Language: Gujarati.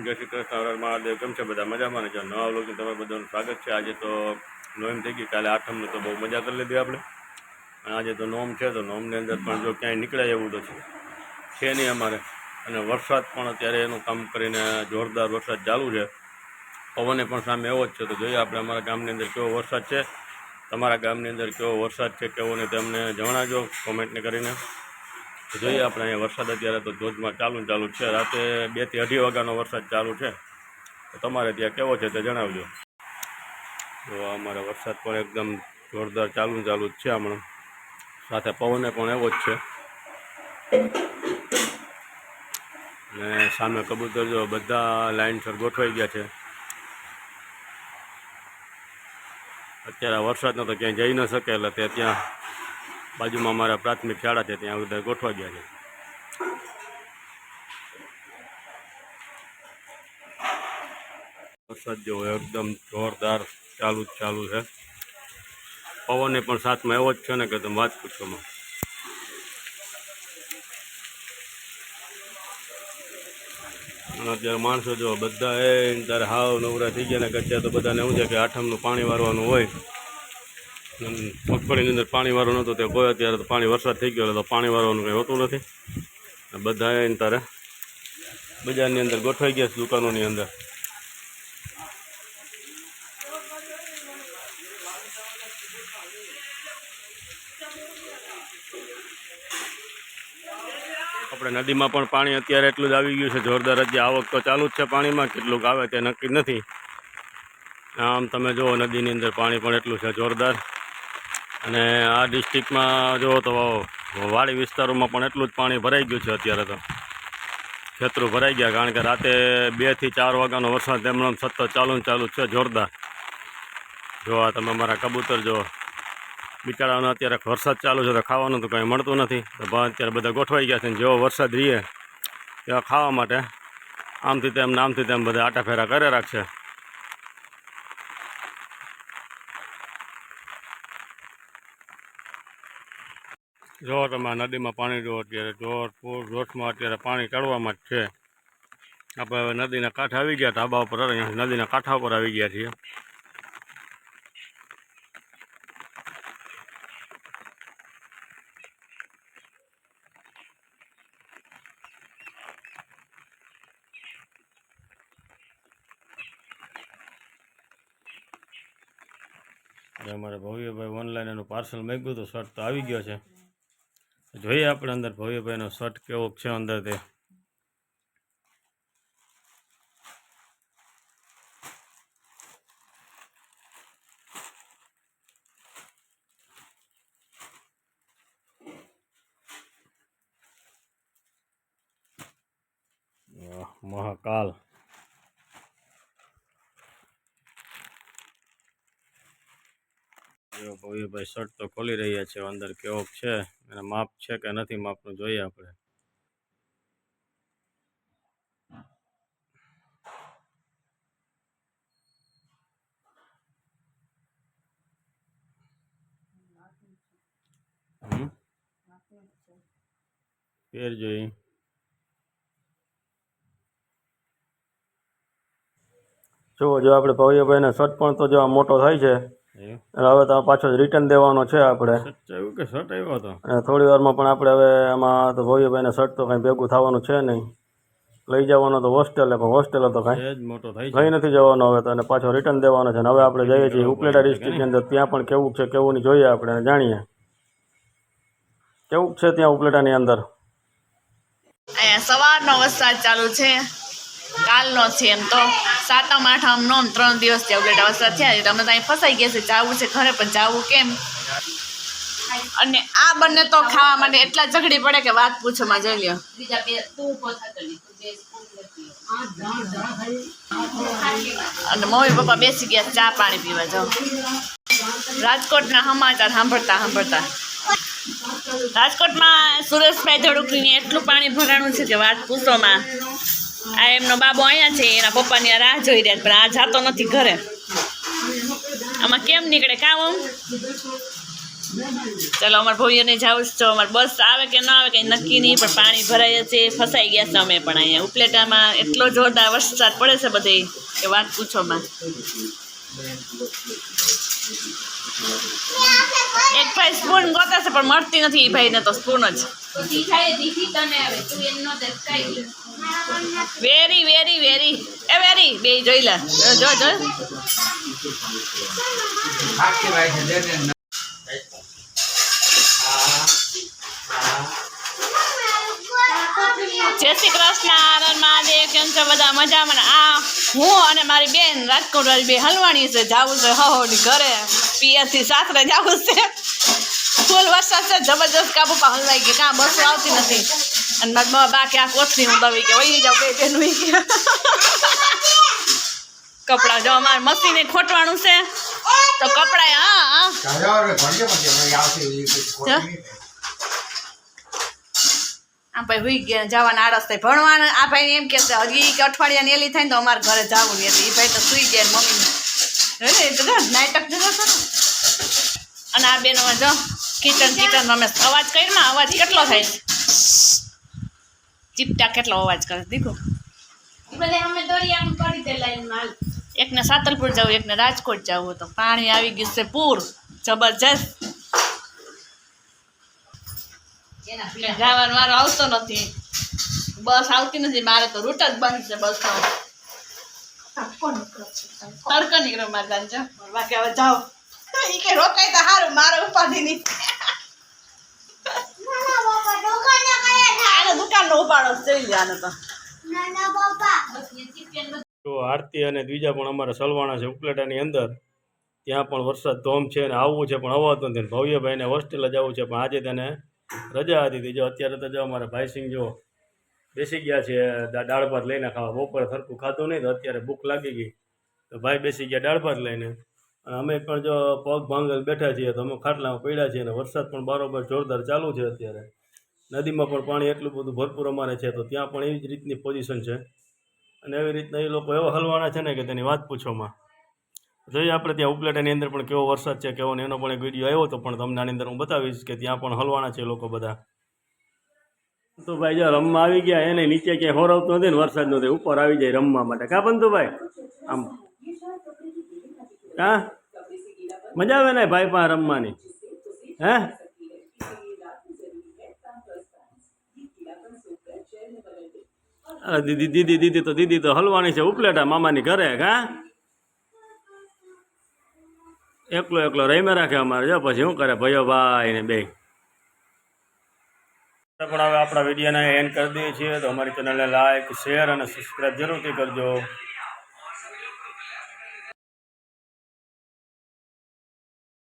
જય શ્રી કૃષ્ણ મહાદેવ, કેમ છે બધા? મજામાં જો નવા લોકો તમારું બધાનું સ્વાગત છે. આજે તો નોમ થઈ ગઈ, કાલે આઠમનું, તો બહુ મજા કરી લીધી આપણે. અને આજે તો નોમ છે, તો નોમની અંદર પણ જો ક્યાંય નીકળે એવું તો છે. છે નહીં અમારે. અને વરસાદ પણ અત્યારે એનું કામ કરીને જોરદાર વરસાદ ચાલુ છે. પવને પણ સામે એવો જ છે. તો જોઈએ આપણે અમારા ગામની અંદર કેવો વરસાદ છે. તમારા ગામની અંદર કેવો વરસાદ છે, કેવો ને તેમને જણાવજો કોમેન્ટને કરીને. જોઈએ આપણે અહીંયા વરસાદ અત્યારે તો ધોધમાં ચાલુ ને ચાલુ છે. રાતે બેથી અઢી વાગ્યાનો વરસાદ ચાલુ છે. તમારે ત્યાં કેવો છે તે જણાવજો. તો અમારે વરસાદ પણ એકદમ જોરદાર ચાલુ ને ચાલુ જ છે હમણાં. સાથે પવને પણ એવો જ છે. ને સામે કબૂતર જો બધા લાઇનસર ગોઠવાઈ ગયા છે. અત્યારે વરસાદનો તો ક્યાંય જઈ ન શકે એટલે તે ત્યાં બાજુમાં અમારા પ્રાથમિક શાળા છે, ત્યાં બધા ગોઠવા ગયા છે. વરસાદ જેવો એકદમ જોરદાર ચાલુ જ ચાલુ છે. પવને પણ સાથમાં એવો જ છે ને કે તમે વાત પૂછોમાં અને અત્યારે માણસો જો બધા એ ત્યારે હાવ નવરા થઈ ગયા ને અત્યારે તો બધાને એવું છે કે આઠમનું પાણી વારવાનું હોય. મગફળીની અંદર પાણી વાળું નહોતું તે ગયો અત્યારે તો પાણી વરસાદ થઈ ગયો તો પાણી વાળવાનું કંઈ હોતું નથી. બધા એને તારે બજારની અંદર ગોઠવાઈ ગયા છે દુકાનોની અંદર. આપણે નદીમાં પણ પાણી અત્યારે એટલું જ આવી ગયું છે, જોરદાર હજી આવક તો ચાલુ જ છે પાણીમાં, કેટલુંક આવે તે નક્કી નથી. આમ તમે જુઓ નદીની અંદર પાણી પણ એટલું છે જોરદાર. અને આ ડિસ્ટ્રિક્ટમાં જુઓ તો વાડી વિસ્તારોમાં પણ એટલું જ પાણી ભરાઈ ગયું છે અત્યારે તો. ખેતરો ભરાઈ ગયા કારણ કે રાતે બેથી ચાર વાગ્યાનો વરસાદ તેમનો સતત ચાલુ ચાલુ છે, જોરદાર. જો આ તમે મારા કબૂતર જો બિચારાનો અત્યારે વરસાદ ચાલુ છે તો ખાવાનું તો કંઈ મળતું નથી. તો અત્યારે બધા ગોઠવાઈ ગયા છે ને જેવો વરસાદ રહીએ તેવા ખાવા માટે. આમથી તેમ નામથી તેમ બધા આટાફેરા કરે રાખશે. જો તમે નદીમાં પાણી જો અત્યારે, જોર પૂર જોશમાં અત્યારે પાણી ચડવામાં જ છે. આપણે હવે નદીના કાંઠે આવી ગયા, ધાબા ઉપર અહીંયા નદીના કાંઠા ઉપર આવી ગયા છીએ. અમારે ભવ્યભાઈ ઓનલાઈન એનું પાર્સલ માગ્યું હતું શર્ટ તો આવી ગયો છે. જોઈએ આપણે અંદર ભવ્યભાઈનો શર્ટ કેવો છે અંદર તે. મહાકાલ. જો ભવ્યભાઈ શર્ટ તો ખોલી રહ્યા છે, અંદર કેવો છે? એના માપ છે કે નથી માપનું જોઈએ આપણે. ફેર જોઈ. જુઓ, જો આપણે ભવ્યભાઈને શર્ટ પણ તો જો મોટો થાય છે. અને હવે તો પાછો રિટર્ન દેવાનો છે આપણે. કે શર્ટ આવ્યો હતો? અને થોડી વારમાં પણ આપણે હવે એમાં તો ભવ્યભાઈને શર્ટ તો કઈ ભેગું થવાનું છે નહીં. લઈ જવાનો તો હોસ્ટેલે પણ હોસ્ટેલ તો કાંઈ. મોટો થાય લઈ નથી જવાનો હવે તો અને પાછો રિટર્ન દેવાનો છે. અને હવે આપણે જઈએ છીએ ઉપલેટા ડિસ્ટ્રિક્ટની અંદર. ત્યાં પણ કેવું છે કેવું નહીં જોઈએ આપણે અને જાણીએ. કેવું છે ત્યાં ઉપલેટાની અંદર? સવારનો વરસાદ ચાલુ છે. કાલનો છે એમ તો સાતમ આઠમ નોમ ત્રણ દિવસ થયા ઉલેટા વરસાદ થયા એટલે અમે ત્યાં અહીં ફસાઈ ગયા છે. જવું છે ઘરે પણ જવું કેમ? અને આ બંને તો ખાવા માટે એટલા ઝઘડી પડે કે વાત પૂછો માં જોઈ લ્યો. અને મમ્મી પપ્પા બેસી ગયા ચા પાણી પીવા જાઓ રાજકોટના સમાચાર સાંભળતા સાંભળતા. રાજકોટમાં સુરેશભાઈ ધડુકરીને એટલું પાણી ભરાણું છે કે વાત પૂછોમાં આ એમનો બાબો અહીંયા છે, એના પપ્પાની આ રાહ જોઈ રહ્યા પણ આ જાતો નથી ઘરે. આમાં કેમ નીકળે કામ ચાલો, અમારા ભાઈઓને જવું છો અમારે બસ આવે કે ન આવે, કંઈ નક્કી નહીં, પણ પાણી ભરાય છે, ફસાઈ ગયા છે અમે પણ અહીંયા. ઉપલેટામાં એટલો જોરદાર વરસાદ પડે છે બધે, કે વાત પૂછોમાં એક ભાઈ સ્પૂન ગોતે છે, પણ મળતી નથી એ ભાઈને તો સ્પૂન જ. Very very very. એ વેરી, બે જોઈ લે. જો જો જય શ્રી કૃષ્ણ આનંદ મહાદેવ કેમ છો બધા? મજામાં? ને આ હું અને મારી બેન રાજકોટ વાળી બે હલવાણી છે જાવું છે હહોની ઘરે. પિયરથી સાસરે જાવું છે. ફૂલ વરસાદ છે જબરજસ્ત કાબુ પા હલવાઈ ગઈ. કાં બસો આવતી નથી. અને મારી બા કે આ હું દવી કે વહી જાવ બે બેન વહી ગયા. કપડાં જો અમારે મશીને ખોટવાનું છે. તો કપડાં હા હા. કાજા રે ભણજે પછી અમે આવશે એ કોઈ ખોટી નહીં. આ ભાઈ હુઈ ગયા જવાના આળસ થાય. ભણવાનું આ ભાઈ એમ કે હજી કે અઠવાડિયાની એલી થાય ને તો અમારે ઘરે જવું નહીં એટલે એ ભાઈ તો સુઈ ગયા મમ્મી એ તો નાટક જો છો અને આ બેનો જો કિચન કિચન અમે. અવાજ કર્યો અવાજ કેટલો થાય છે? ચીપટા કેટલો અવાજ કરે દીકો ઈ બધે અમે દોરિયામાં કરી દે લાઈન એકને સાતલપુર જવું એકને રાજકોટ જવું તો પાણી આવી ગયું છે પૂર. જબરજસ્ત. એના મારો આવતો નથી. બસ આવતી નથી મારે તો રૂટ જ બંધ છે બસ તડકો નીકળ્યો મારે જાણજો બાકી હવે જાઓ. એ કે રોકાય તો સારું મારે ઉપાધિ નહીં. આને દુકાનનો ઉપાડો જોઈ લે આને તો. તો આરતી અને બીજા પણ અમારા સલવાણા છે ઉપલેટાની અંદર. ત્યાં પણ વરસાદ ધોમ છે અને આવવું છે પણ આવવાતું નથી. ભવ્યભાઈને હોસ્ટેલે જવું છે પણ આજે તેને રજા હતી તી જો અત્યારે તો જો અમારા ભાઈસિંહ જો બેસી ગયા છે દાળ ભાત લઈને ખાવા. બપોરે સરખું ખાતું નહીં, તો અત્યારે ભૂખ લાગી ગઈ. તો ભાઈ બેસી ગયા દાળ ભાત લઈને. અને અમે પણ જો પગ ભાંગલ બેઠા છીએ, તો અમે ખાટલામાં પડ્યા છીએ અને વરસાદ પણ બરોબર જોરદાર ચાલુ છે અત્યારે. નદીમાં પણ પાણી એટલું બધું ભરપૂર અમારે છે, તો ત્યાં પણ એવી જ રીતની પોઝિશન છે. અને એવી રીતના એ લોકો એવા હલવાના છે ને કે તેની વાત પૂછવામાં જોઈએ આપણે ત્યાં ઉપલેટાની અંદર પણ કેવો વરસાદ છે, કેવો ને એનો પણ એક વીડિયો આવ્યો હતો, પણ તમને આની અંદર હું બતાવીશ કે ત્યાં પણ હલવાના છે લોકો બધા. તો ભાઈ જો રમવા આવી ગયા, એને નીચે ક્યાંય હોરવતું નથી ને વરસાદ નથી ઉપર આવી જાય રમવા માટે. કા ભાઈ? આમ. હા? મજા આવે ને ભાઈ પણ રમવાની? હે? દીદી દીદી દીદી તો દીદી તો હલવાની છે ઉપલેટા મામાની ઘરે, કા? એકલો એકલો રહીમાં રાખે અમારે. જો પછી શું કરે ભયો ભાઈ ને બે. પણ હવે આપણા વિડીયોને એન્ડ કરી દઈએ છીએ. તો અમારી ચેનલને લાઇક શેર અને સબસ્ક્રાઈબ જરૂરથી કરજો.